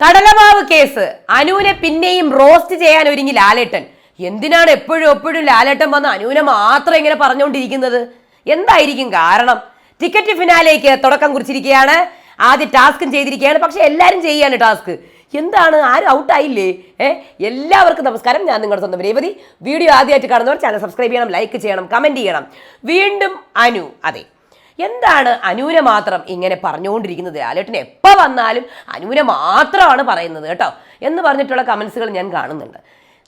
കടലമാവ് കേസ്. അനുവിനെ പിന്നെയും റോസ്റ്റ് ചെയ്യാൻ ഒരുങ്ങി ലാലേട്ടൻ. എന്തിനാണ് എപ്പോഴും എപ്പോഴും ലാലേട്ടൻ വന്ന് അനുവിനെ മാത്രം ഇങ്ങനെ പറഞ്ഞുകൊണ്ടിരിക്കുന്നത്? എന്തായിരിക്കും കാരണം? ടിക്കറ്റ് ഫിനാലേക്ക് തുടക്കം കുറിച്ചിരിക്കുകയാണ്. ആദ്യ ടാസ്കും ചെയ്തിരിക്കുകയാണ്. പക്ഷെ എല്ലാവരും ചെയ്യാണ് ടാസ്ക് എന്താണ്? ആരും ഔട്ടായില്ലേ ഏ? എല്ലാവർക്കും നമസ്കാരം. ഞാൻ നിങ്ങളുടെ സ്വന്തം രേവതി. വീഡിയോ ആദ്യമായിട്ട് കാണുന്നവർ ചാനൽ സബ്സ്ക്രൈബ് ചെയ്യണം ലൈക്ക് ചെയ്യണം കമന്റ് ചെയ്യണം. വീണ്ടും അനു. അതെ. എന്താണ് അനൂന മാത്രം ഇങ്ങനെ പറഞ്ഞുകൊണ്ടിരിക്കുന്നത്? ലാലേട്ടൻ എപ്പോൾ വന്നാലും അനൂന മാത്രമാണ് പറയുന്നത് കേട്ടോ. എന്ന് പറഞ്ഞിട്ടുള്ള കമൻസുകൾ ഞാൻ കാണുന്നുണ്ട്.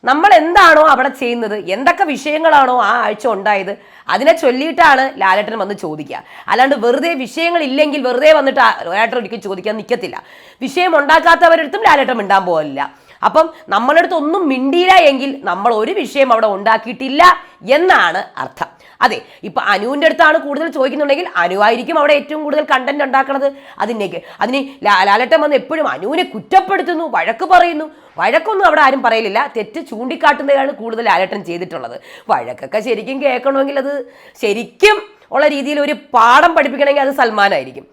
നമ്മൾ എന്താണോ അവിടെ ചെയ്യുന്നത് എന്തൊക്കെ വിഷയങ്ങളാണോ ആ ആഴ്ച ഉണ്ടായത് അതിനെ ചൊല്ലിയിട്ടാണ് ലാലേട്ടൻ വന്ന് ചോദിക്കുക. അല്ലാണ്ട് വെറുതെ വിഷയങ്ങൾ ഇല്ലെങ്കിൽ വെറുതെ വന്നിട്ട് ലാലേട്ടൻ ഒരിക്കലും ചോദിക്കാൻ നിൽക്കത്തില്ല വിഷയം ഉണ്ടാക്കാത്തവരടുത്തും ലാലേട്ടൻ മിണ്ടാൻ പോകില്ല അപ്പം നമ്മളടുത്ത് ഒന്നും മിണ്ടിയില്ല എങ്കിൽ നമ്മൾ ഒരു വിഷയം അവിടെ ഉണ്ടാക്കിയിട്ടില്ല എന്നാണ് അർത്ഥം. അതെ ഇപ്പൊ അനുവിന്റെ അടുത്താണ് കൂടുതൽ ചോദിക്കുന്നുണ്ടെങ്കിൽ അനുവായിരിക്കും അവിടെ ഏറ്റവും കൂടുതൽ കണ്ടന്റ് ഉണ്ടാക്കണത്. അതിനേക്ക് അതിന് ലാലാലട്ടൻ വന്ന് എപ്പോഴും അനുവിനെ കുറ്റപ്പെടുത്തുന്നു വഴക്ക് പറയുന്നു. വഴക്കൊന്നും അവിടെ ആരും പറയലില്ല. തെറ്റ് ചൂണ്ടിക്കാട്ടുന്നതാണ് കൂടുതൽ ലാലേട്ടൻ ചെയ്തിട്ടുള്ളത്. വഴക്കൊക്കെ ശരിക്കും കേൾക്കണമെങ്കിൽ അത് ശരിക്കും ഉള്ള രീതിയിൽ ഒരു പാഠം പഠിപ്പിക്കണമെങ്കിൽ അത് സൽമാനായിരിക്കും.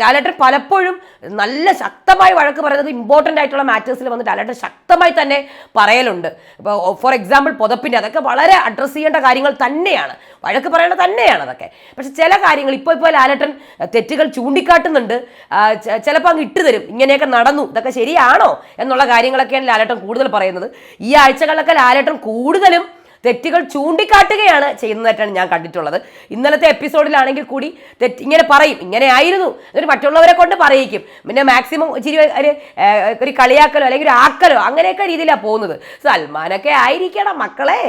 ലാലേട്ടൻ പലപ്പോഴും നല്ല ശക്തമായി വഴക്ക് പറയുന്നത് ഇമ്പോർട്ടന്റ് ആയിട്ടുള്ള മാറ്റേഴ്സിൽ വന്നിട്ട് ലാലേട്ടൻ ശക്തമായി തന്നെ പറയലുണ്ട്. ഇപ്പോൾ ഫോർ എക്സാമ്പിൾ പുതപ്പിന്റെ അതൊക്കെ വളരെ അഡ്രസ്സ് ചെയ്യേണ്ട കാര്യങ്ങൾ തന്നെയാണ്. വഴക്ക് പറയേണ്ടത് തന്നെയാണ് അതൊക്കെ. പക്ഷെ ചില കാര്യങ്ങൾ ഇപ്പോൾ ഇപ്പോൾ ലാലേട്ടൻ തെറ്റുകൾ ചൂണ്ടിക്കാട്ടുന്നുണ്ട്. ചിലപ്പോൾ അങ്ങ് ഇട്ട് തരും. ഇങ്ങനെയൊക്കെ നടന്നു. ഇതൊക്കെ ശരിയാണോ എന്നുള്ള കാര്യങ്ങളൊക്കെയാണ് ലാലേട്ടൻ കൂടുതൽ പറയുന്നത്. ഈ ആഴ്ചകളിലൊക്കെ ലാലേട്ടൻ കൂടുതലും തെറ്റുകൾ ചൂണ്ടിക്കാട്ടുകയാണ് ചെയ്യുന്നതായിട്ടാണ് ഞാൻ കണ്ടിട്ടുള്ളത്. ഇന്നലത്തെ എപ്പിസോഡിലാണെങ്കിൽ കൂടി തെറ്റ് ഇങ്ങനെ പറയും ഇങ്ങനെ ആയിരുന്നു. എന്നിട്ട് മറ്റുള്ളവരെ കൊണ്ട് പറയിക്കും. പിന്നെ മാക്സിമം ഇച്ചിരി ഒരു ഒരു കളിയാക്കലോ അല്ലെങ്കിൽ ഒരു ആക്കലോ അങ്ങനെയൊക്കെ രീതിയിലാണ് പോകുന്നത്. സൽമാനൊക്കെ ആയിരിക്കണം മക്കളെ.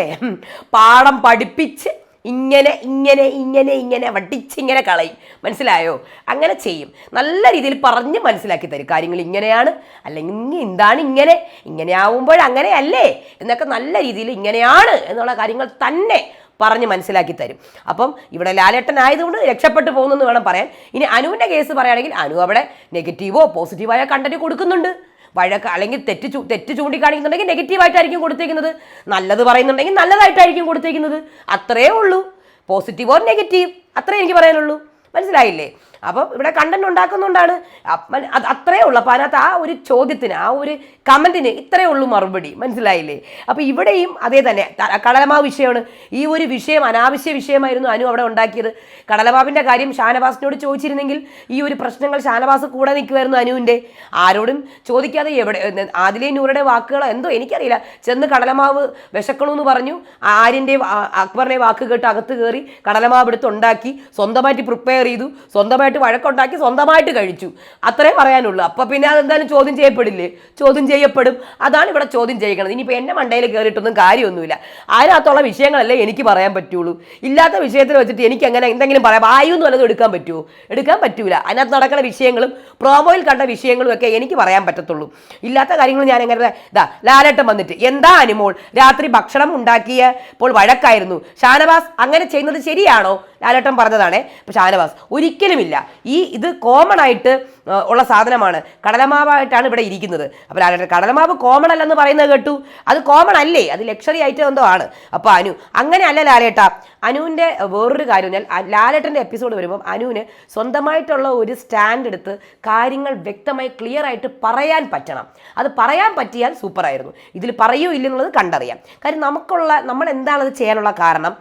പാഠം പഠിപ്പിച്ച് ഇങ്ങനെ ഇങ്ങനെ ഇങ്ങനെ ഇങ്ങനെ വട്ടിച്ചിങ്ങനെ കളയും. മനസ്സിലായോ? അങ്ങനെ ചെയ്യും. നല്ല രീതിയിൽ പറഞ്ഞ് മനസ്സിലാക്കി തരും. കാര്യങ്ങൾ ഇങ്ങനെയാണ്. അല്ലെങ്കിൽ എന്താണ് ഇങ്ങനെ? ഇങ്ങനെ ആവുമ്പോൾ അങ്ങനെയല്ലേ? എന്നൊക്കെ നല്ല രീതിയിൽ ഇങ്ങനെയാണ് എന്നുള്ള കാര്യങ്ങൾ തന്നെ പറഞ്ഞ് മനസ്സിലാക്കി തരും. അപ്പം ഇവിടെ ലാലേട്ടൻ ആയതുകൊണ്ട് രക്ഷപ്പെട്ടു പോകുന്നെന്ന് വേണം പറയാൻ. ഇനി അനുവിന്റെ കേസ് പറയുകയാണെങ്കിൽ അനു അവിടെ നെഗറ്റീവോ പോസിറ്റീവായ കണ്ടന്റ് കൊടുക്കുന്നുണ്ട്. വഴക്ക് അല്ലെങ്കിൽ തെറ്റ് തെറ്റ് ചൂണ്ടിക്കാണിക്കുന്നുണ്ടെങ്കിൽ നെഗറ്റീവായിട്ടായിരിക്കും കൊടുത്തേക്കുന്നത്. നല്ലത് പറയുന്നുണ്ടെങ്കിൽ നല്ലതായിട്ടായിരിക്കും കൊടുത്തേക്കുന്നത്. അത്രേ ഉള്ളൂ. Positive or negative. അത്രേ എനിക്ക് പറയാനുള്ളൂ. മനസ്സിലായില്ലേ? അപ്പം ഇവിടെ കണ്ടന്റ് ഉണ്ടാക്കുന്നുകൊണ്ടാണ് അപ്പം അത് അത്രേ ഉള്ളൂ. അപ്പം അതിനകത്ത് ആ ഒരു ചോദ്യത്തിന് ആ ഒരു കമന്റിന് ഇത്രയേ ഉള്ളൂ മറുപടി. മനസ്സിലായില്ലേ? അപ്പോൾ ഇവിടെയും അതേ തന്നെ. കടലമാവ് വിഷയമാണ്. ഈ ഒരു വിഷയം അനാവശ്യ വിഷയമായിരുന്നു അനു അവിടെ ഉണ്ടാക്കിയത്. കടലമാവിന്റെ കാര്യം ഷാനവാസിനോട് ചോദിച്ചിരുന്നെങ്കിൽ ഈ ഒരു പ്രശ്നങ്ങൾ ഷാനവാസ് കൂടെ നിൽക്കുമായിരുന്നു അനുവിന്റെ ആരോടും ചോദിക്കാതെ എവിടെ ആദിലേ നൂറുടെ വാക്കുകളോ എന്തോ എനിക്കറിയില്ല. ചെന്ന് കടലമാവ് വിശക്കണമെന്ന് പറഞ്ഞു. ആര്യന്റെ അക്ബറിനെ വാക്ക് കേട്ട് അകത്ത് കയറി കടലമാവ് എടുത്ത് ഉണ്ടാക്കി സ്വന്തമായിട്ട് പ്രിപ്പയർ ചെയ്തു. സ്വന്തമായിട്ട് വഴക്കുണ്ടാക്കി സ്വന്തമായിട്ട് കഴിച്ചു. അത്രേ പറയാനുള്ളൂ. അപ്പം പിന്നെ അതെന്തായാലും ചോദ്യം ചെയ്യപ്പെടില്ലേ? ചോദ്യം ചെയ്യപ്പെടും. അതാണ് ഇവിടെ ചോദ്യം ചെയ്യണത് ഇനിയിപ്പോൾ എന്റെ മണ്ടയിൽ കയറിയിട്ടൊന്നും കാര്യമൊന്നുമില്ല. അതിനകത്തുള്ള വിഷയങ്ങളല്ലേ എനിക്ക് പറയാൻ പറ്റുള്ളൂ. ഇല്ലാത്ത വിഷയത്തിൽ വെച്ചിട്ട് എനിക്ക് അങ്ങനെ എന്തെങ്കിലും പറയാം വായു എന്ന് വല്ലതും എടുക്കാൻ പറ്റുമോ എടുക്കാൻ പറ്റൂല. അതിനകത്ത് നടക്കുന്ന വിഷയങ്ങളും പ്രോമോയിൽ കണ്ട വിഷയങ്ങളും ഒക്കെ എനിക്ക് പറയാൻ പറ്റത്തുള്ളൂ. ഇല്ലാത്ത കാര്യങ്ങൾ ഞാൻ എങ്ങനെ ഇതാ ലാലേട്ടൻ വന്നിട്ട് എന്താ അനുമോൾ? രാത്രി ഭക്ഷണം ഉണ്ടാക്കിയപ്പോൾ വഴക്കായിരുന്നു. ഷാനവാസ് അങ്ങനെ ചെയ്യുന്നത് ശരിയാണോ? ലാലേട്ടൻ പറഞ്ഞതാണ്. ഷാനവാസ് ഒരിക്കലുമില്ല. ഈ ഇത് കോമൺ ആയിട്ട് ഉള്ള സാധനമാണ്. കടലമാവായിട്ടാണ് ഇവിടെ ഇരിക്കുന്നത്. അപ്പോൾ കടലമാവ് കോമൺ അല്ലെന്ന് പറയുന്നത് കേട്ടു. അത് കോമൺ അല്ലേ? അത് ലക്ഷറി ഐറ്റം എന്തോ ആണ്. അപ്പോൾ അനു അങ്ങനെ അല്ല ലാലേട്ട. അനുവിന്റെ വേറൊരു കാര്യം ഞാൻ ലാലേട്ടന്റെ എപ്പിസോഡ് വരുമ്പോൾ അനുവിന് സ്വന്തമായിട്ടുള്ള ഒരു സ്റ്റാൻഡ് എടുത്ത് കാര്യങ്ങൾ വ്യക്തമായി ക്ലിയർ ആയിട്ട് പറയാൻ പറ്റണം. അത് പറയാൻ പറ്റിയാൽ സൂപ്പറായിരുന്നു. ഇതിൽ പറയൂ ഇല്ലെന്നുള്ളത് കണ്ടറിയാം. കാര്യം നമുക്കുള്ള നമ്മൾ എന്താണ് അത് ചെയ്യാനുള്ള കാരണം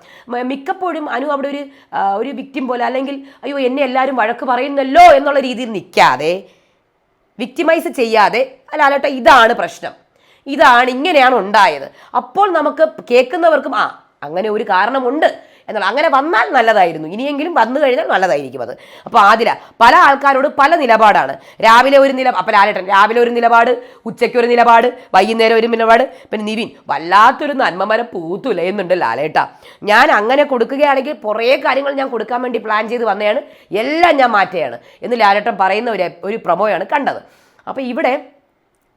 മിക്കപ്പോഴും അനു അവിടെ ഒരു ഒരു വിക്റ്റിം പോലെ അല്ലെങ്കിൽ അയ്യോ എന്നെ എല്ലാവരും വഴക്ക് പറയുന്നല്ലോ എന്നുള്ള രീതിയിൽ നിൽക്കാതെ വിക്ടിമൈസ് ചെയ്യാതെ ലാലേട്ട ഇതാണ് പ്രശ്നം. ഇതാണ് ഇങ്ങനെയാണ് ഉണ്ടായത്. അപ്പോൾ നമുക്ക് കേൾക്കുന്നവർക്കും ആ അങ്ങനെ ഒരു കാരണമുണ്ട്. എന്നുള്ള അങ്ങനെ വന്നാൽ നല്ലതായിരുന്നു. ഇനിയെങ്കിലും വന്നു കഴിഞ്ഞാൽ നല്ലതായിരിക്കും അത്. അപ്പോൾ ആതിര പല ആൾക്കാരോട് പല നിലപാടാണ്. രാവിലെ ഒരു നില അപ്പം ലാലേട്ടൻ രാവിലെ ഒരു നിലപാട് ഉച്ചയ്ക്ക് ഒരു നിലപാട് വൈകുന്നേരം ഒരു നിലപാട്. പിന്നെ നിവിൻ വല്ലാത്തൊരു നന്മമരം പൂത്തുലയുന്നുണ്ട് ലാലേട്ട. ഞാൻ അങ്ങനെ കൊടുക്കുകയാണെങ്കിൽ കുറേ കാര്യങ്ങൾ ഞാൻ കൊടുക്കാൻ വേണ്ടി പ്ലാൻ ചെയ്ത് വന്നതാണ് എല്ലാം ഞാൻ മാറ്റുകയാണ്. എന്ന് ലാലേട്ടൻ പറയുന്ന ഒരു ഒരു പ്രമോയാണ് കണ്ടത്. അപ്പോൾ ഇവിടെ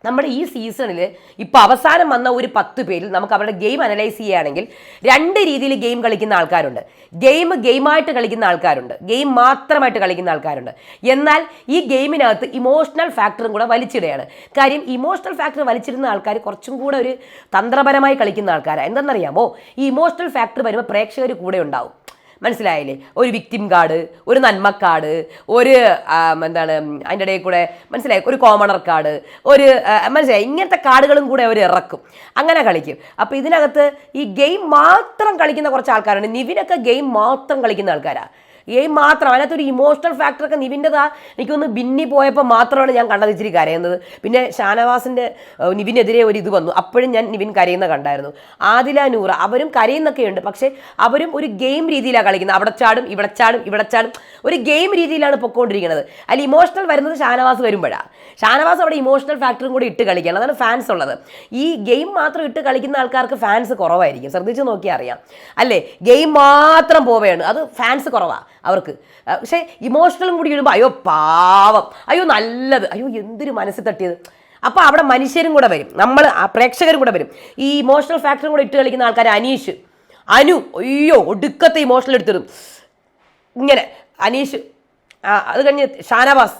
നമ്മുടെ ഈ സീസണിൽ ഇപ്പോൾ അവസാനം വന്ന ഒരു പത്ത് പേരിൽ നമുക്ക് അവരുടെ ഗെയിം അനലൈസ് ചെയ്യുകയാണെങ്കിൽ രണ്ട് രീതിയിൽ ഗെയിം കളിക്കുന്ന ആൾക്കാരുണ്ട്. ഗെയിം ഗെയിമായിട്ട് കളിക്കുന്ന ആൾക്കാരുണ്ട്. ഗെയിം മാത്രമായിട്ട് കളിക്കുന്ന ആൾക്കാരുണ്ട്. എന്നാൽ ഈ ഗെയിമിനകത്ത് ഇമോഷണൽ ഫാക്ടറും കൂടെ വലിച്ചിടുകയാണ്. കാര്യം ഇമോഷണൽ ഫാക്ടർ വലിച്ചിടുന്ന ആൾക്കാർ കുറച്ചും കൂടെ ഒരു തന്ത്രപരമായി കളിക്കുന്ന ആൾക്കാരാണ് എന്തെന്നറിയാമോ? ഈ ഇമോഷണൽ ഫാക്ടർ വരുമ്പോൾ പ്രേക്ഷകർ കൂടെ ഉണ്ടാവും. മനസ്സിലായില്ലേ? ഒരു വിക്ടിം കാർഡ് ഒരു നന്മ കാർഡ് ഒരു എന്താണ് അതിന്റെ ഇടയിൽ കൂടെ മനസ്സിലായി? ഒരു കോമണർ കാർഡ് ഒരു മനസ്സിലായി? ഇങ്ങനത്തെ കാർഡുകളും കൂടെ അവർ ഇറക്കും. അങ്ങനെ കളിക്കും. അപ്പോൾ ഇതിനകത്ത് ഈ ഗെയിം മാത്രം കളിക്കുന്ന കുറച്ച് ആൾക്കാരുണ്ട്. നിവിനൊക്കെ ഗെയിം മാത്രം കളിക്കുന്ന ആൾക്കാരാണ് ഗെയിം മാത്രം. അതിനകത്തൊരു ഇമോഷണൽ ഫാക്ടറൊക്കെ നിവിന്റെതാ. എനിക്കൊന്ന് ബിന്നി പോയപ്പോൾ മാത്രമാണ് ഞാൻ കണ്ടത് ഇച്ചിരി കരയുന്നത്. പിന്നെ ഷാനവാസിന്റെ നിവിനെതിരെ ഒരു ഇത് വന്നു. അപ്പോഴും ഞാൻ നിവിൻ കരയുന്ന കണ്ടായിരുന്നു. ആദില നൂറ. അവരും കരയുന്നൊക്കെ ഉണ്ട്. പക്ഷേ അവരും ഒരു ഗെയിം രീതിയിലാണ് കളിക്കുന്നത്. അവിടെ ചാടും ഇവിടെ ചാടും ഇവിടെ ചാടും. ഒരു ഗെയിം രീതിയിലാണ് പൊക്കോണ്ടിരിക്കുന്നത്. അതിൽ ഇമോഷണൽ വരുന്നത് ഷാനവാസ് വരുമ്പോഴാണ് ഷാനവാസ് അവിടെ ഇമോഷണൽ ഫാക്ടറും കൂടി ഇട്ട് കളിക്കുകയാണ്. അതാണ് ഫാൻസ് ഉള്ളത്. ഈ ഗെയിം മാത്രം ഇട്ട് കളിക്കുന്ന ആൾക്കാർക്ക് ഫാൻസ് കുറവായിരിക്കും. ശ്രദ്ധിച്ച് നോക്കിയാൽ അറിയാം. അല്ലേ? ഗെയിം മാത്രം പോവുകയാണ്. അത് ഫാൻസ് കുറവാണ് അവർക്ക്. പക്ഷേ ഇമോഷണലും കൂടി ഇടുമ്പോൾ അയ്യോ പാവം. അയ്യോ നല്ലത്. അയ്യോ എന്തൊരു മനസ്സ് തട്ടിയത്. അപ്പോൾ അവിടെ മനുഷ്യരും കൂടെ വരും. നമ്മൾ പ്രേക്ഷകരും കൂടെ വരും. ഈ ഇമോഷണൽ ഫാക്ടറും കൂടെ ഇട്ട് കളിക്കുന്ന ആൾക്കാർ അനീഷ്. അനു അയ്യോ ഒടുക്കത്തെ ഇമോഷണൽ എടുത്തിടും. ഇങ്ങനെ അനീഷ് അത് കഴിഞ്ഞ് ഷാനവാസ്.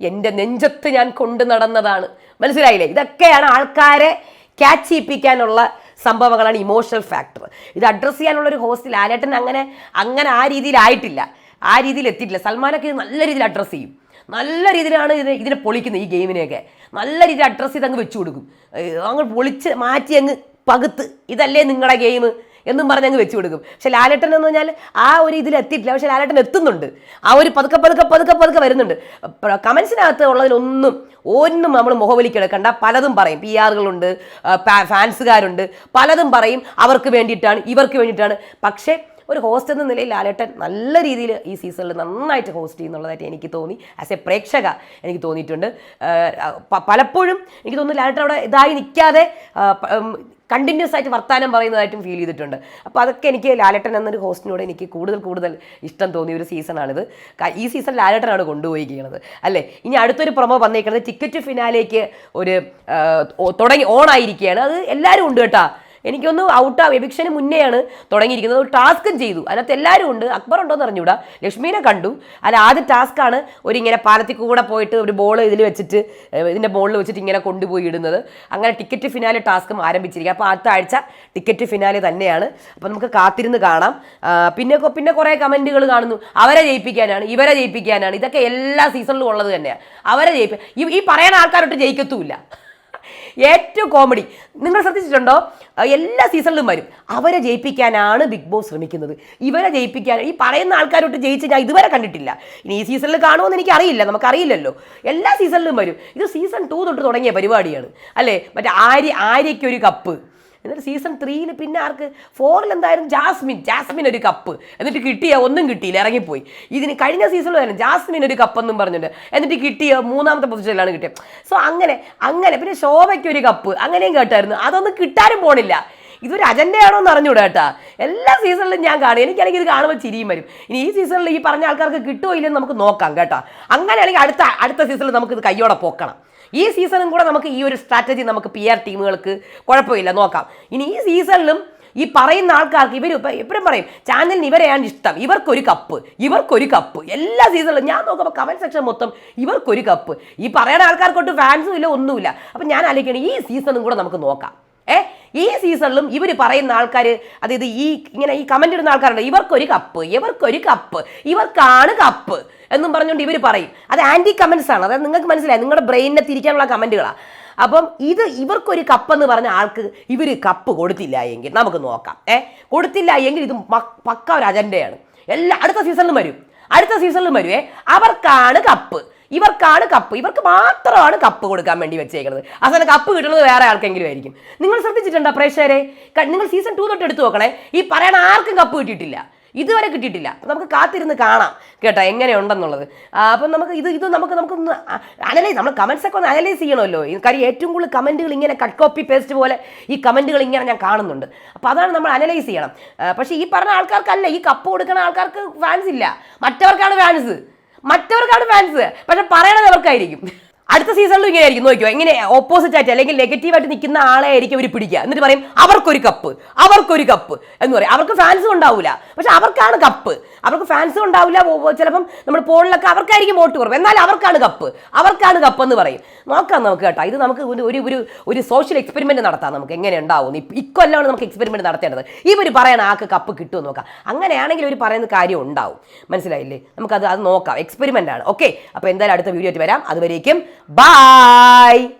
എന്റെ നെഞ്ചത്ത് ഞാൻ കൊണ്ടു നടന്നതാണ്. മനസ്സിലായില്ലേ? ഇതൊക്കെയാണ് ആൾക്കാരെ ക്യാച്ച് ചെയ്യിപ്പിക്കാനുള്ള സംഭവങ്ങളാണ് ഇമോഷണൽ ഫാക്ടർ ഇത് അഡ്രസ്സ് ചെയ്യാനുള്ള ഒരു ഹോസ്റ്റിൽ ആലേട്ടൻ അങ്ങനെ അങ്ങനെ ആ രീതിയിലായിട്ടില്ല ആ രീതിയിൽ എത്തിയിട്ടില്ല. സൽമാനൊക്കെ ഇത് നല്ല രീതിയിൽ അഡ്രസ്സ് ചെയ്യും. നല്ല രീതിയിലാണ് ഇത് ഇതിനെ പൊളിക്കുന്നത് ഈ ഗെയിമിനെയൊക്കെ. നല്ല രീതിയിൽ അഡ്രസ്സ് ചെയ്ത് അങ്ങ് വെച്ചു കൊടുക്കും. അങ്ങ് പൊളിച്ച് മാറ്റി അങ്ങ് പകുത്ത്. ഇതല്ലേ നിങ്ങളുടെ ഗെയിം എന്നും പറഞ്ഞ് അങ്ങ് വെച്ചു കൊടുക്കും. പക്ഷെ ലാലേട്ടൻ എന്ന് പറഞ്ഞാൽ ആ ഒരു ഇതിൽ എത്തിയിട്ടില്ല. പക്ഷെ ലാലേട്ടൻ എത്തുന്നുണ്ട്. ആ ഒരു പതുക്കെ പതുക്കെ പതുക്കെ പതുക്കെ വരുന്നുണ്ട്. കമൻസിനകത്ത് ഉള്ളതിലൊന്നും ഒന്നും നമ്മൾ മുഖവലിക്കെടുക്കണ്ട പലതും പറയും. പി ആറുകളുണ്ട് ഫാൻസുകാരുണ്ട്. പലതും പറയും. അവർക്ക് വേണ്ടിയിട്ടാണ് ഇവർക്ക് വേണ്ടിയിട്ടാണ്. പക്ഷേ ഒരു ഹോസ്റ്റ് എന്ന നിലയിൽ ലാലേട്ടൻ നല്ല രീതിയിൽ ഈ സീസണിൽ നന്നായിട്ട് ഹോസ്റ്റ് ചെയ്യുന്നുള്ളതായിട്ട് എനിക്ക് തോന്നി. ആസ് എ പ്രേക്ഷക എനിക്ക് തോന്നിയിട്ടുണ്ട്. പലപ്പോഴും എനിക്ക് തോന്നുന്നു ലാലേട്ടൻ അവിടെ ഇതായി നിൽക്കാതെ കണ്ടിന്യൂസ് ആയിട്ട് വർത്താനം പറയുന്നതായിട്ടും ഫീൽ ചെയ്തിട്ടുണ്ട്. അപ്പോൾ അതൊക്കെ എനിക്ക് ലാലേട്ടൻ എന്നൊരു ഹോസ്റ്റിനോട് എനിക്ക് കൂടുതൽ കൂടുതൽ ഇഷ്ടം തോന്നിയ ഒരു സീസണാണിത് ഈ സീസൺ ലാലേട്ടനാണ് കൊണ്ടുപോയിരിക്കുന്നത് അല്ലേ? ഇനി അടുത്തൊരു പ്രൊമോ വന്നേക്കുന്നത് ടിക്കറ്റ് ഫിനാലേക്ക് ഒരു തുടങ്ങി ഓൺ ആയിരിക്കുകയാണ്. അത് എല്ലാവരും ഉണ്ട് കേട്ടോ. എനിക്കൊന്ന് ഔട്ട് ആവും എവിക്ഷന് മുന്നെയാണ് തുടങ്ങിയിരിക്കുന്നത്. ഒരു ടാസ്കും ചെയ്തു. അതിനകത്ത് എല്ലാവരും ഉണ്ട്. അക്ബർ ഉണ്ടോ എന്ന് അറിഞ്ഞൂടാ. ലക്ഷ്മീനെ കണ്ടു. അല്ല ആദ്യ ടാസ്ക്കാണ് ഒരു ഇങ്ങനെ പാലത്തിൽ കൂടെ പോയിട്ട് ഒരു ബോൾ ഇതിൽ വെച്ചിട്ട് ഇതിന്റെ ബോളിൽ വെച്ചിട്ട് ഇങ്ങനെ കൊണ്ടുപോയി ഇടുന്നത്. അങ്ങനെ ടിക്കറ്റ് ഫിനാലെ ടാസ്കും ആരംഭിച്ചിരിക്കുക അപ്പോൾ അടുത്ത ആഴ്ച ടിക്കറ്റ് ഫിനാലെ തന്നെയാണ്. അപ്പോൾ നമുക്ക് കാത്തിരുന്ന് കാണാം. പിന്നെ പിന്നെ കുറേ കമന്റുകൾ കാണുന്നു. അവരെ ജയിപ്പിക്കാനാണ് ഇവരെ ജയിപ്പിക്കാനാണ്. ഇതൊക്കെ എല്ലാ സീസണിലും ഉള്ളത് തന്നെയാണ് അവരെ ജയിപ്പി ഈ പറയുന്ന ആൾക്കാരൊട്ട് ജയിക്കത്തുമില്ല. ഏറ്റവും കോമഡി നിങ്ങൾ ശ്രദ്ധിച്ചിട്ടുണ്ടോ? എല്ലാ സീസണിലും വരും. അവരെ ജയിപ്പിക്കാനാണ് ബിഗ് ബോസ് ശ്രമിക്കുന്നത്. ഇവരെ ജയിപ്പിക്കാൻ ഈ പറയുന്ന ആൾക്കാരോട്ട് ജയിച്ച് ഞാൻ ഇതുവരെ കണ്ടിട്ടില്ല. ഇനി ഈ സീസണിൽ കാണുമെന്ന് എനിക്ക് അറിയില്ല നമുക്കറിയില്ലല്ലോ. എല്ലാ സീസണിലും വരും. ഇത് സീസൺ ടു തൊട്ട് തുടങ്ങിയ പരിപാടിയാണ്. അല്ലേ? മറ്റേ ആര്യ ആര്യയ്ക്കൊരു കപ്പ് എന്നിട്ട് സീസൺ ത്രീയിൽ പിന്നെ ആർക്ക്? ഫോറിൽ എന്തായാലും ജാസ്മിൻ. ജാസ്മിൻ ഒരു കപ്പ് എന്നിട്ട് കിട്ടിയ ഒന്നും കിട്ടിയില്ല ഇറങ്ങിപ്പോയി. ഇതിന് കഴിഞ്ഞ സീസണിൽ തന്നെ ജാസ്മിൻ ഒരു കപ്പ് എന്നും പറഞ്ഞിട്ട്. എന്നിട്ട് കിട്ടിയ മൂന്നാമത്തെ പൊസിഷനിലാണ് കിട്ടിയത്. സോ അങ്ങനെ അങ്ങനെ പിന്നെ ശോഭയ്ക്ക് ഒരു കപ്പ് അങ്ങനെയും കേട്ടായിരുന്നു. അതൊന്നും കിട്ടാനും പോണില്ല. ഇതൊരു അജണ്ടയാണോ എന്ന് അറിഞ്ഞൂടാ കേട്ടാ. എല്ലാ സീസണിലും ഞാൻ കാണും. എനിക്കാണെങ്കിൽ ഇത് കാണുമ്പോൾ ചിരിയും വരും. ഇനി ഈ സീസണിൽ ഈ പറഞ്ഞ ആൾക്കാർക്ക് കിട്ടുമോ ഇല്ലെന്ന് നമുക്ക് നോക്കാം കേട്ടോ. അങ്ങനെയാണെങ്കിൽ അടുത്ത അടുത്ത സീസണിൽ നമുക്ക് ഇത് കയ്യോടെ പോക്കണം. ഈ സീസണും കൂടെ നമുക്ക് ഈ ഒരു സ്ട്രാറ്റജി നമുക്ക് പി ആർ ടീമുകൾക്ക് കുഴപ്പമില്ല. നോക്കാം. ഇനി ഈ സീസണിലും ഈ പറയുന്ന ആൾക്കാർക്ക് ഇവർ ഇപ്പം എപ്പോഴും പറയും ചാനലിന് ഇവരെയാണ് ഇഷ്ടം. ഇവർക്കൊരു കപ്പ് ഇവർക്കൊരു കപ്പ് എല്ലാ സീസണിലും ഞാൻ നോക്കുമ്പോൾ കമന്റ് സെക്ഷൻ മൊത്തം ഇവർക്കൊരു കപ്പ് ഈ പറയുന്ന ആൾക്കാർക്കൊട്ട് ഫാൻസും ഇല്ല ഒന്നുമില്ല. അപ്പം ഞാൻ ആലോചിക്കണം ഈ സീസണും കൂടെ നമുക്ക് നോക്കാം. ഏ? ഈ സീസണിലും ഇവർ പറയുന്ന ആൾക്കാർ അതായത് ഈ ഇങ്ങനെ ഈ കമന്റ് ഇടുന്ന ആൾക്കാരുണ്ട് ഇവർക്കൊരു കപ്പ് ഇവർക്കൊരു കപ്പ് ഇവർക്കാണ് കപ്പ് എന്നും പറഞ്ഞുകൊണ്ട് ഇവർ പറയും. അത് ആന്റി കമന്റ്സ് ആണ്. അതായത് നിങ്ങൾക്ക് മനസ്സിലായി? നിങ്ങളുടെ ബ്രെയിനിനെ തിരിക്കാനുള്ള കമന്റുകളാണ് അപ്പം ഇത് ഇവർക്കൊരു കപ്പ് എന്ന് പറഞ്ഞ ആൾക്ക് ഇവർ കപ്പ് കൊടുത്തില്ല എങ്കിൽ നമുക്ക് നോക്കാം. ഏ? കൊടുത്തില്ല എങ്കിൽ ഇത് പക്ക ഒരു അജണ്ടയാണ്. എല്ലാ അടുത്ത സീസണിലും വരും. അടുത്ത സീസണിലും വരുവേ. അവർക്കാണ് കപ്പ്. ഇവർക്കാണ് കപ്പ്. ഇവർക്ക് മാത്രമാണ് കപ്പ് കൊടുക്കാൻ വേണ്ടി വെച്ചേക്കുന്നത് അവസാനം കപ്പ് കിട്ടുന്നത് വേറെ ആൾക്കെങ്കിലും ആയിരിക്കും. നിങ്ങൾ ശ്രദ്ധിച്ചിട്ടുണ്ടോ പ്രേക്ഷകരെ? നിങ്ങൾ സീസൺ ടു തൊട്ട് എടുത്തു നോക്കണേ. ഈ പറയണ ആർക്കും കപ്പ് കിട്ടിയിട്ടില്ല. ഇതുവരെ കിട്ടിയിട്ടില്ല. നമുക്ക് കാത്തിരുന്ന് കാണാം കേട്ടോ എങ്ങനെയുണ്ടെന്നുള്ളത്. അപ്പം നമുക്ക് ഇത് ഇത് നമുക്ക് നമുക്കൊന്ന് അനലൈസ് നമ്മൾ കമൻസ് ഒക്കെ ഒന്ന് അനലൈസ് ചെയ്യണമല്ലോ. കാര്യം ഏറ്റവും കൂടുതൽ കമന്റുകൾ ഇങ്ങനെ കട്ട് കോപ്പി പേസ്റ്റ് പോലെ ഈ കമന്റുകൾ ഇങ്ങനെ ഞാൻ കാണുന്നുണ്ട്. അപ്പോൾ അതാണ് നമ്മൾ അനലൈസ് ചെയ്യണം. പക്ഷേ ഈ പറഞ്ഞ ആൾക്കാർക്കല്ല ഈ കപ്പ് കൊടുക്കുന്ന ആൾക്കാർക്ക് ഫാൻസ് ഇല്ല. മറ്റവർക്കാണ് ഫാൻസ് മറ്റവർക്കാണ് ഫാൻസ് പക്ഷെ പറയണത് അവർക്കായിരിക്കും. അടുത്ത സീസണിലും ഇങ്ങനെ ആയിരിക്കും. നോക്കിയോ ഇങ്ങനെ ഓപ്പോസിറ്റ് ആയിട്ട് അല്ലെങ്കിൽ നെഗറ്റീവായിട്ട് നിൽക്കുന്ന ആളെ ആയിരിക്കും അവർ പിടിക്കുക. എന്നിട്ട് പറയും അവർക്കൊരു കപ്പ് അവർക്കൊരു കപ്പ് എന്ന് പറയും. അവർക്ക് ഫാൻസും ഉണ്ടാവില്ല പക്ഷെ അവർക്കാണ് കപ്പ് അവർക്ക് ഫാൻസും ഉണ്ടാവില്ല. ചിലപ്പം നമ്മൾ പോളിലൊക്കെ അവർക്കായിരിക്കും വോട്ട് കുറവ്. എന്നാൽ അവർക്കാണ് കപ്പ് അവർക്കാണ് കപ്പ് എന്ന് പറയും. നോക്കാം നമുക്ക് കേട്ടോ. ഇത് നമുക്ക് ഒരു ഒരു ഒരു സോഷ്യൽ എക്സ്പെരിമെന്റ് നടത്താം നമുക്ക്. എങ്ങനെ ഉണ്ടാവും? ഇക്കൊല്ലമാണ് നമുക്ക് എക്സ്പെരിമെന്റ് നടത്തേണ്ടത്. ഇവർ പറയണ ആൾക്ക് കപ്പ് കിട്ടുമെന്ന് നോക്കാം. അങ്ങനെയാണെങ്കിൽ ഒരു പറയുന്ന കാര്യം ഉണ്ടാവും. മനസ്സിലായില്ലേ? നമുക്കത് അത് നോക്കാം. എക്സ്പെരിമെന്റ് ആണ്. ഓക്കെ അപ്പോൾ എന്തായാലും അടുത്ത വീഡിയോ ആയിട്ട് വരാം. അതുവരേക്കും Bye.